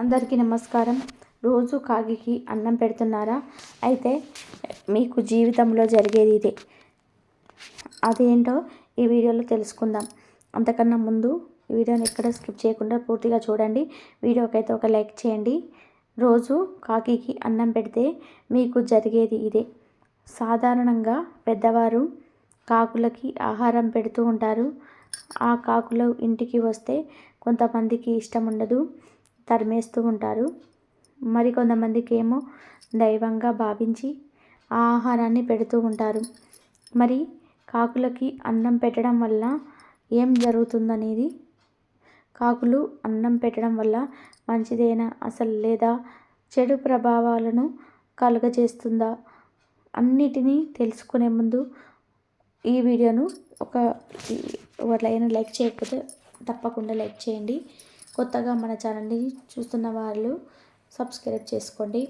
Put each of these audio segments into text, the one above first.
అందరికీ నమస్కారం. రోజు కాగికి అన్నం పెడుతున్నారా? అయితే మీకు జీవితంలో జరిగేది ఇదే. అదేంటో ఈ వీడియోలో తెలుసుకుందాం. అంతకన్నా ముందు ఈ వీడియోని ఎక్కడ స్కిప్ చేయకుండా పూర్తిగా చూడండి. వీడియోకైతే ఒక లైక్ చేయండి. రోజు కాకికి అన్నం పెడితే మీకు జరిగేది ఇదే. సాధారణంగా పెద్దవారు కాకులకి ఆహారం పెడుతూ ఉంటారు. ఆ కాకులు ఇంటికి వస్తే కొంతమందికి ఇష్టం ఉండదు తరిమేస్తూ ఉంటారు. మరి కొంతమందికి ఏమో దైవంగా భావించి ఆ ఆహారాన్ని పెడుతూ ఉంటారు. మరి కాకులకి అన్నం పెట్టడం వల్ల ఏం జరుగుతుందనేది? కాకులు అన్నం పెట్టడం వల్ల మంచిదేనా? అసలు లేదా చెడు ప్రభావాలను కలుగజేస్తుందా? అన్నిటినీ తెలుసుకునే ముందు ఈ వీడియోను ఒక ఎవరైనా లైక్ చేయకపోతే తప్పకుండా లైక్ చేయండి. కొత్తగా మన ఛానల్ని చూస్తున్న వాళ్ళు సబ్స్క్రైబ్ చేసుకోండి.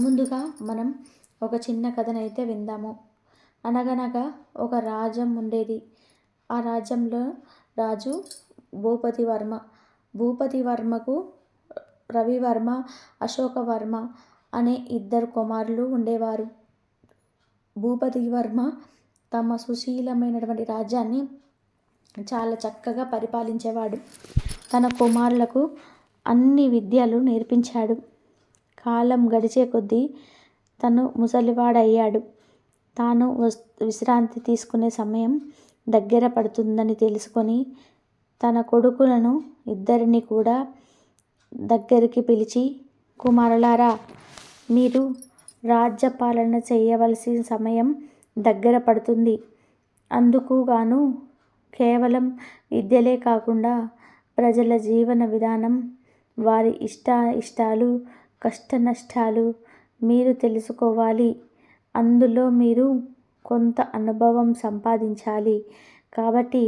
ముందుగా మనం ఒక చిన్న కథనైతే విందాము. అనగనగా ఒక రాజ్యం ఉండేది. ఆ రాజ్యంలో రాజు భూపతి వర్మ భూపతి వర్మకు రవివర్మ అశోకవర్మ అనే ఇద్దరు కుమారులు ఉండేవారు. భూపతి వర్మ తమ సుశీలమైనటువంటి రాజ్యాన్ని చాలా చక్కగా పరిపాలించేవాడు. తన కుమారులకు అన్ని విద్యలు నేర్పించాడు. కాలం గడిచే కొద్దీ తను ముసలివాడయ్యాడు. తాను విశ్రాంతి తీసుకునే సమయం దగ్గర పడుతుందని తెలుసుకొని తన కొడుకులను ఇద్దరిని కూడా దగ్గరికి పిలిచి కుమారులారా మీరు రాజ్యపాలన చేయవలసిన సమయం దగ్గర పడుతుంది. అందుకు గాను కేవలం విద్యలే కాకుండా ప్రజల జీవన విధానం వారి ఇష్ట ఇష్టాలు కష్ట నష్టాలు మీరు తెలుసుకోవాలి. అందులో మీరు కొంత అనుభవం సంపాదించాలి. కాబట్టి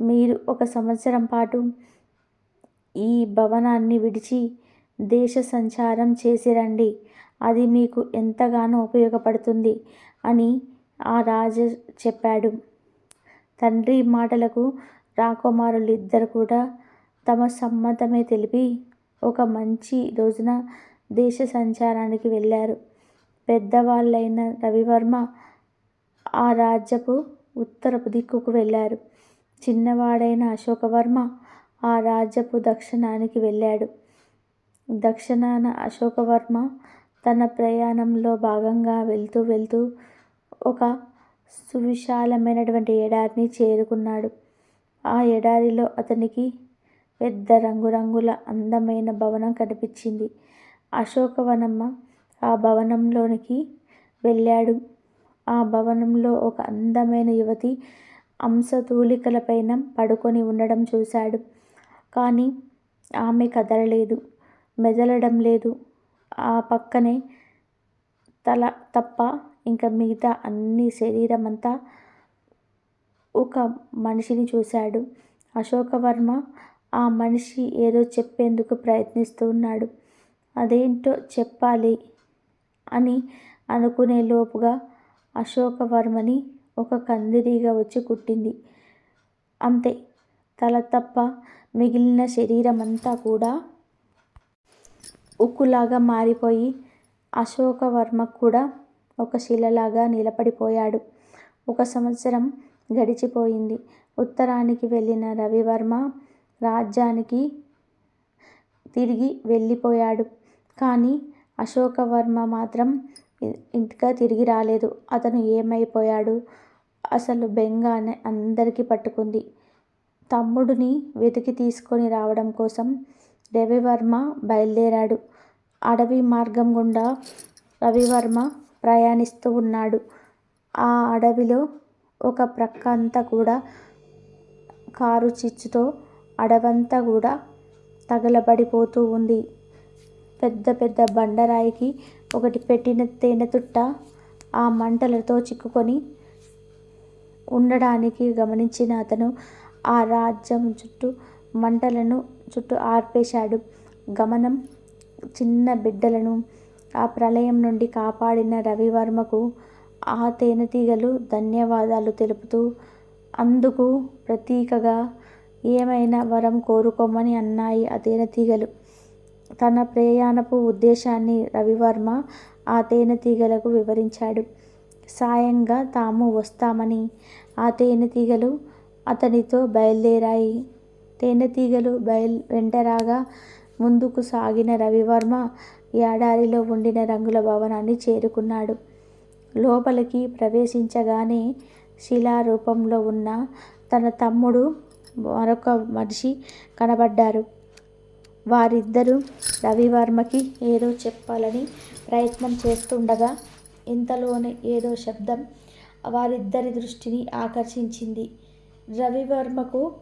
మీరు ఒక సంవత్సరం పాటు ఈ భవనాన్ని విడిచి దేశ సంచారం చేసి రండి. అది మీకు ఎంతగానో ఉపయోగపడుతుంది అని ఆ రాజు చెప్పాడు. తండ్రి మాటలకు రాకుమారులు ఇద్దరు కూడా తమ సమ్మతమే తెలిపి ఒక మంచి రోజున దేశ సంచారానికి వెళ్ళారు. పెద్దవాళ్ళైన రవివర్మ ఆ రాజ్యపు ఉత్తరపు దిక్కుకు వెళ్ళారు. చిన్నవాడైన అశోకవర్మ ఆ రాజ్యపు దక్షిణానికి వెళ్ళాడు. దక్షిణాన అశోకవర్మ తన ప్రయాణంలో భాగంగా వెళ్తూ వెళ్తూ ఒక సువిశాలమైనటువంటి ఎడారిని చేరుకున్నాడు. ఆ ఎడారిలో అతనికి పెద్ద రంగురంగుల అందమైన భవనం కనిపించింది. అశోకవనమ్మ ఆ భవనంలోనికి వెళ్ళాడు. ఆ భవనంలో ఒక అందమైన యువతి అంశతూలికలపైన పడుకొని ఉండడం చూశాడు. కానీ ఆమె కదలలేదు మెదలడం లేదు. ఆ పక్కనే తల తప్ప ఇంకా మిగతా అన్ని శరీరం అంతా ఒక మనిషిని చూశాడు. అశోకవర్మ ఆ మనిషి ఏదో చెప్పేందుకు ప్రయత్నిస్తూ ఉన్నాడు. అదేంటో చెప్పాలి అని అనుకునే లోపుగా అశోకవర్మని ఒక కందిరీగా వచ్చి కుట్టింది. అంతే తల తప్ప మిగిలిన శరీరం అంతా కూడా ఉక్కులాగా మారిపోయి అశోకవర్మ కూడా ఒక శిలలాగా నిలబడిపోయాడు. ఒక సంవత్సరం గడిచిపోయింది. ఉత్తరానికి వెళ్ళిన రవివర్మ రాజ్యానికి తిరిగి వెళ్ళిపోయాడు. కానీ అశోకవర్మ మాత్రం ఇంటిగా తిరిగి రాలేదు. అతను ఏమైపోయాడు? అసలు బెంగ అందరికీ పట్టుకుంది. తమ్ముడిని వెతికి తీసుకొని రావడం కోసం రవివర్మ బయలుదేరాడు. అడవి మార్గం గుండా రవివర్మ ప్రయాణిస్తూ ఉన్నాడు. ఆ అడవిలో ఒక ప్రక్క అంతా కూడా కారు చిచ్చుతో అడవంతా కూడా తగలబడిపోతూ ఉంది. పెద్ద పెద్ద బండరాయికి ఒకటి పెట్టిన తేనె తుట్ట ఆ మంటలతో చిక్కుకొని ఉండడానికి గమనించిన అతను ఆ రాజ్యం చుట్టూ మంటలను చుట్టూ ఆర్పేశాడు. గమనం చిన్న బిడ్డలను ఆ ప్రళయం నుండి కాపాడిన రవివర్మకు ఆ తేనెటీగలు ధన్యవాదాలు తెలుపుతూ అందుకు ప్రతీకగా ఏమైనా వరం కోరుకోమని అన్నాయి ఆ తేనెటీగలు తన ప్రయాణపు ఉద్దేశాన్ని రవివర్మ ఆ తేనెటీగలకు వివరించాడు. సాయంగా తాము వస్తామని ఆ తేనెటీగలు అతనితో బయలుదేరాయి తేనెటీగలు బయల్ వెంటరాగా ముందుకు సాగిన రవివర్మ ఎడారిలో ఉండిన రంగుల భవనాన్ని చేరుకున్నాడు. లోపలికి ప్రవేశించగానే శిలారూపంలో ఉన్న తన తమ్ముడు, మరొక మనిషి కనబడ్డారు. వారిద్దరూ రవివర్మకి ఏదో చెప్పాలని ప్రయత్నం చేస్తుండగా ఇంతలోనే ఏదో శబ్దం వారిద్దరి దృష్టిని ఆకర్షించింది. రవివర్మకు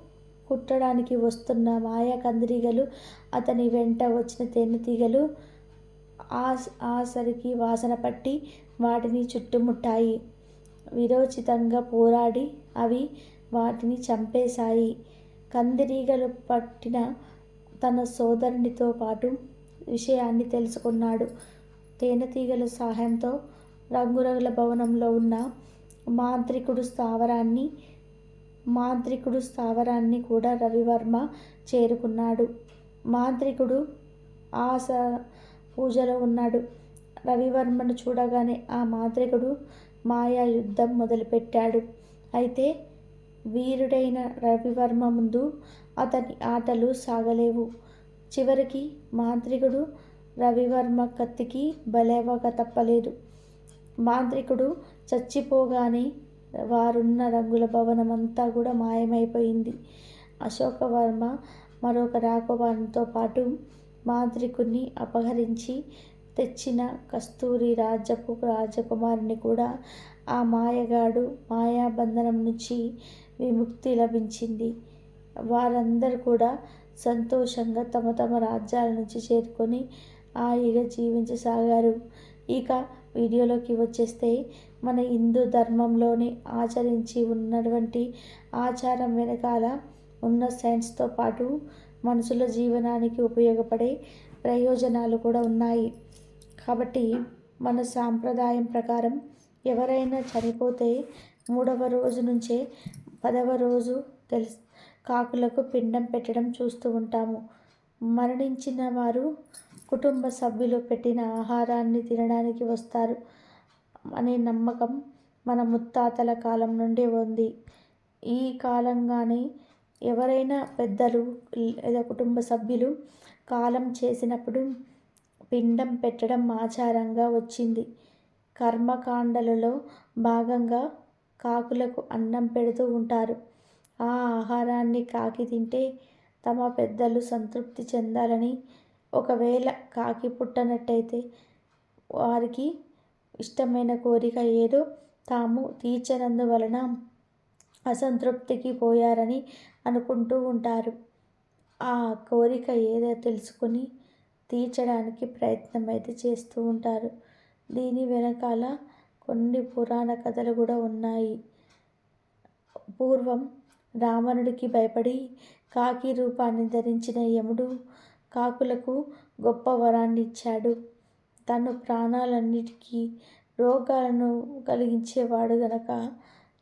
కుట్టడానికి వస్తున్న మాయ కందిరీగలు, అతని వెంట వచ్చిన తేనెతీగలు ఆ వాసన పట్టి వాటిని చుట్టుముట్టాయి. విరోచితంగా పోరాడి అవి వాటిని చంపేశాయి. కందిరీగలు పట్టిన తన సోదరునితో పాటు విషయాన్ని తెలుసుకున్నాడు. తేనెటీగల సహాయంతో రంగురంగుల భవనంలో ఉన్న మాంత్రికుడు స్థావరాన్ని మాంత్రికుడు స్థావరాన్ని కూడా రవివర్మ చేరుకున్నాడు. మాంత్రికుడు ఆశ పూజలో ఉన్నాడు రవివర్మను చూడగానే ఆ మాంత్రికుడు మాయా యుద్ధం మొదలుపెట్టాడు. అయితే వీరుడైన రవివర్మ ముందు అతని ఆటలు సాగలేవు. చివరికి మాంత్రికుడు రవివర్మ కత్తికి బలవ్వక తప్పలేదు. మాంత్రికుడు చచ్చిపోగానే వారున్న రంగుల భవనం అంతా కూడా మాయమైపోయింది. అశోకవర్మ మరొక రాకుమారునితో పాటు మాంత్రికుడ్ని అపహరించి తెచ్చిన కస్తూరి రాజపు రాజకుమారిని కూడా ఆ మాయగాడు మాయాబంధనం నుంచి విముక్తి లభించింది. వారందరూ కూడా సంతోషంగా తమ తమ రాజ్యాల నుంచి చేరుకొని హాయిగా జీవించసాగారు. ఇక వీడియోలోకి వచ్చేస్తే మన హిందూ ధర్మంలోనే ఆచరించి ఉన్నటువంటి ఆచారం వెనకాల ఉన్న సైన్స్తో పాటు మనుషుల జీవనానికి ఉపయోగపడే ప్రయోజనాలు కూడా ఉన్నాయి. కాబట్టి మన సాంప్రదాయం ప్రకారం ఎవరైనా చనిపోతే మూడవ రోజు నుంచే పదవ రోజు కాకులకు పిండం పెట్టడం చూస్తూ ఉంటాము మరణించిన వారు కుటుంబ సభ్యులు పెట్టిన ఆహారాన్ని తినడానికి వస్తారు అనే నమ్మకం మన ముత్తాతల కాలం నుండే ఉంది ఈ కాలంగానే ఎవరైనా పెద్దలు లేదా కుటుంబ సభ్యులు కాలం చేసినప్పుడు పిండం పెట్టడం ఆచారంగా వచ్చింది. కర్మకాండలలో భాగంగా కాకులకు అన్నం పెడుతూ ఉంటారు. ఆ ఆహారాన్ని కాకి తింటే తమ పెద్దలు సంతృప్తి చెందాలని, ఒకవేళ కాకి పుట్టనట్టయితే వారికి ఇష్టమైన కోరిక ఏదో తాము తీర్చనందువలన అసంతృప్తికి పోయారని అనుకుంటూ ఉంటారు. ఆ కోరిక ఏదో తెలుసుకుని తీర్చడానికి ప్రయత్నం అయితే చేస్తూ ఉంటారు. దీని వెనకాల కొన్ని పురాణ కథలు కూడా ఉన్నాయి పూర్వం రావణుడికి భయపడి కాకి రూపాన్ని ధరించిన యముడు కాకులకు గొప్ప వరాన్ని ఇచ్చాడు. తను ప్రాణాలన్నిటికీ రోగాలను కలిగించేవాడు గనక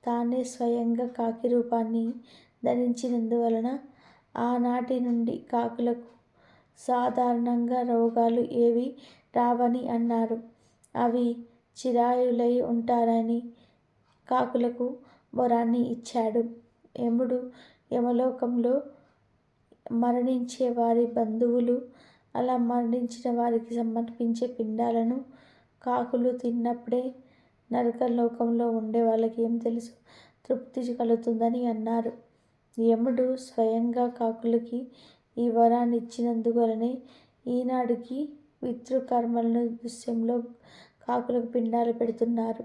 తానే స్వయంగా కాకి రూపాన్ని ధరించినందువలన ఆనాటి నుండి కాకులకు సాధారణంగా రోగాలు ఏవి రావని అన్నారు. అవి చిరాయులై ఉంటారని కాకులకు వరాన్ని ఇచ్చాడు. యముడు యమలోకంలో మరణించే వారి బంధువులు అలా మరణించిన వారికి సమర్పించే పిండాలను కాకులు తిన్నప్పుడే నరకలోకంలో ఉండే వాళ్ళకి ఏం తెలుసు తృప్తి కలుగుతుందని అన్నారు. యముడు స్వయంగా కాకులకి ఈ వరాన్ని ఇచ్చినందువలనే ఈనాడికి పితృకర్మలను దృశ్యంలో కాకులకు పిండాలు పెడుతున్నారు.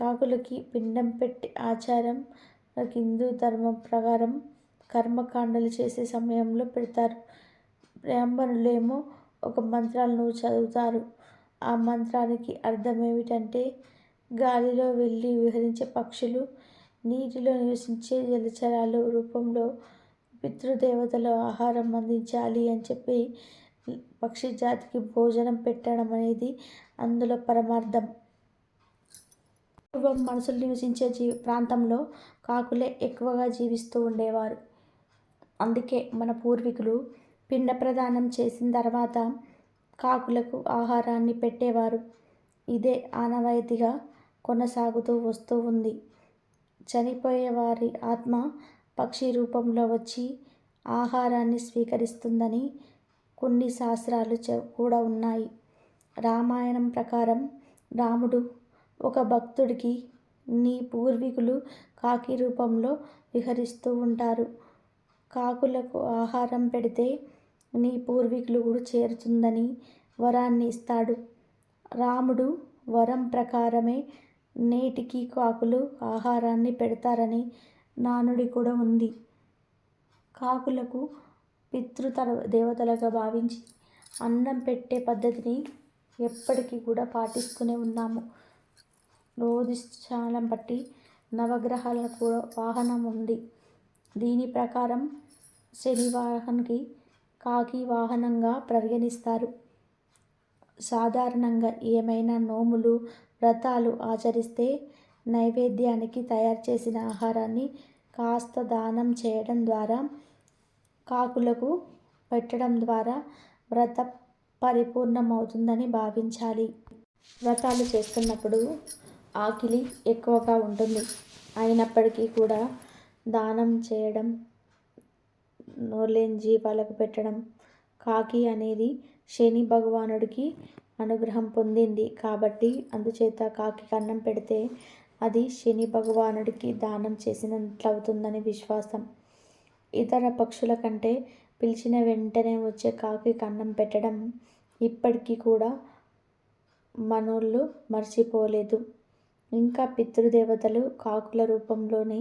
కాకులకి పిండం పెట్టి ఆచారం హిందూ ధర్మం ప్రకారం కర్మకాండలు చేసే సమయంలో పెడతారు. బ్రాహ్మణులేమో ఒక మంత్రాలను చదువుతారు. ఆ మంత్రానికి అర్థం ఏమిటంటే గాలిలో వెళ్ళి విహరించే పక్షులు, నీటిలో నివసించే జలచరాలు రూపంలో పితృదేవతలు ఆహారం అందించాలి అని చెప్పి పక్షి జాతికి భోజనం పెట్టడం అనేది అందులో పరమార్థం. పూర్వం మనుషులు నివసించే ప్రాంతంలో కాకులే ఎక్కువగా జీవిస్తూ ఉండేవారు. అందుకే మన పూర్వీకులు పిండ ప్రదానం చేసిన తర్వాత కాకులకు ఆహారాన్ని పెట్టేవారు. ఇదే ఆనవాయితీగా కొనసాగుతూ వస్తూ ఉంది. చనిపోయే వారి ఆత్మ పక్షి రూపంలో వచ్చి ఆహారాన్ని స్వీకరిస్తుందని కొన్ని శాస్త్రాలు కూడా ఉన్నాయి. రామాయణం ప్రకారం రాముడు ఒక భక్తుడికి నీ పూర్వీకులు కాకి రూపంలో విహరిస్తూ ఉంటారు. కాకులకు ఆహారం పెడితే నీ పూర్వీకులు కూడా చేరుతుందని వరాన్ని ఇస్తాడు. రాముడు వరం ప్రకారమే నేటికి కాకులు ఆహారాన్ని పెడతారని నానుడి కూడా ఉంది. కాకులకు పితృతర దేవతలుగా భావించి అన్నం పెట్టే పద్ధతిని ఎప్పటికీ కూడా పాటిస్తూనే ఉన్నాము. జ్యోతిష్యాలను బట్టి నవగ్రహాలకు కూడా వాహనం ఉంది. దీని ప్రకారం శని వాహనకి కాకి వాహనంగా పరిగణిస్తారు. సాధారణంగా ఏమైనా నోములు వ్రతాలు ఆచరిస్తే నైవేద్యానికి తయారు చేసిన ఆహారాన్ని కాస్త దానం చేయడం ద్వారా కాకులకు పెట్టడం ద్వారా వ్రత పరిపూర్ణమవుతుందని భావించాలి. వ్రతాలు చేస్తున్నప్పుడు ఆకిలి ఎక్కువగా ఉంటుంది. అయినప్పటికీ కూడా దానం చేయడం నోర్లేని జీవాలకు పెట్టడం కాకి అనేది శని భగవానుడికి అనుగ్రహం పొందింది కాబట్టి అందుచేత కాకి కన్నం పెడితే అది శని భగవానుడికి దానం చేసినట్లవుతుందని విశ్వాసం. ఇతర పక్షుల కంటే పిలిచిన వెంటనే వచ్చే కాకి కన్నం పెట్టడం ఇప్పటికీ కూడా మనోళ్ళు మర్చిపోలేదు. ఇంకా పితృదేవతలు కాకుల రూపంలోనే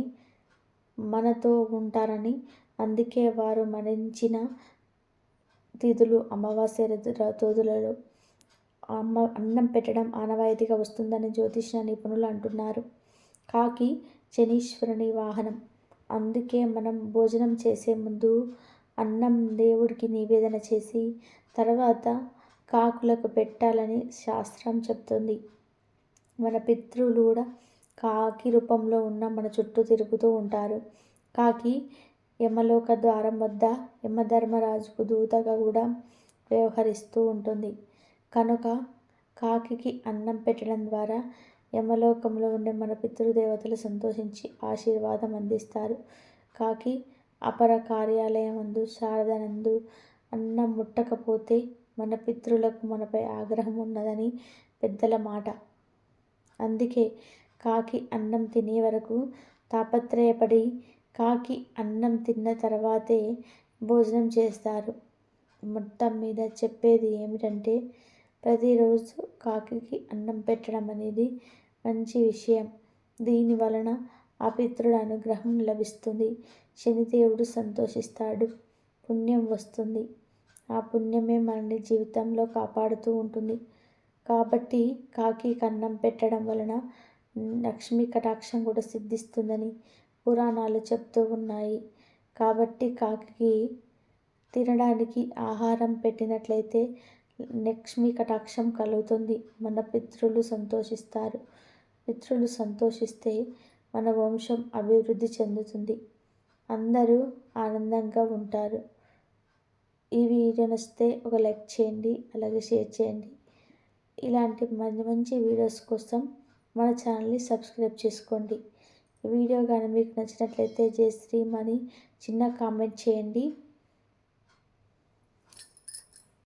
మనతో ఉంటారని అందుకే వారు మరణించిన తిథులు అమావాస్య తోదులలో అమ్మ అన్నం పెట్టడం ఆనవాయితీగా వస్తుందని జ్యోతిష నిపుణులు అంటున్నారు. కాకి శనీశ్వరుని వాహనం. అందుకే మనం భోజనం చేసే ముందు అన్నం దేవుడికి నివేదన చేసి తర్వాత కాకులకు పెట్టాలని శాస్త్రం చెప్తుంది. మన పితృలు కూడా కాకి రూపంలో ఉన్న మన చుట్టూ తిరుగుతూ ఉంటారు. కాకి యమలోక ద్వారం వద్ద యమధర్మరాజుకు దూతగా కూడా వ్యవహరిస్తూ ఉంటుంది. కనుక కాకికి అన్నం పెట్టడం ద్వారా యమలోకంలో ఉండే మన పితృదేవతలు సంతోషించి ఆశీర్వాదం అందిస్తారు. కాకి అపర కార్యాలయమందు శారదనందు అన్నం ముట్టకపోతే మన పితృలకు మనపై ఆగ్రహం ఉన్నదని పెద్దల మాట. అందుకే కాకి అన్నం తినే వరకు తాపత్రయపడి కాకి అన్నం తిన్న తర్వాతే భోజనం చేస్తారు. మొత్తం మీద చెప్పేది ఏమిటంటే ప్రతిరోజు కాకికి అన్నం పెట్టడం అనేది మంచి విషయం. దీని వలన ఆ పితృల అనుగ్రహం లభిస్తుంది. శనిదేవుడు సంతోషిస్తాడు. పుణ్యం వస్తుంది. ఆ పుణ్యమే మనల్ని జీవితంలో కాపాడుతూ ఉంటుంది. కాబట్టి కాకి కన్నం పెట్టడం వలన లక్ష్మీ కటాక్షం కూడా సిద్ధిస్తుందని పురాణాలు చెప్తూ ఉన్నాయి. కాబట్టి కాకి తినడానికి ఆహారం పెట్టినట్లయితే లక్ష్మీ కటాక్షం కలుగుతుంది. మన పితృలు సంతోషిస్తారు. పితృలు సంతోషిస్తే మన వంశం అభివృద్ధి చెందుతుంది. అందరూ ఆనందంగా ఉంటారు. ఈ వీడియో నచ్చితే ఒక లైక్ చేయండి అలాగే షేర్ చేయండి. ఇలాంటి మంచి మంచి వీడియోస్ కోసం మన ఛానల్ని సబ్స్క్రైబ్ చేసుకోండి. వీడియో కానీ మీకు నచ్చినట్లయితే జయశ్రీమని చిన్న కామెంట్ చేయండి.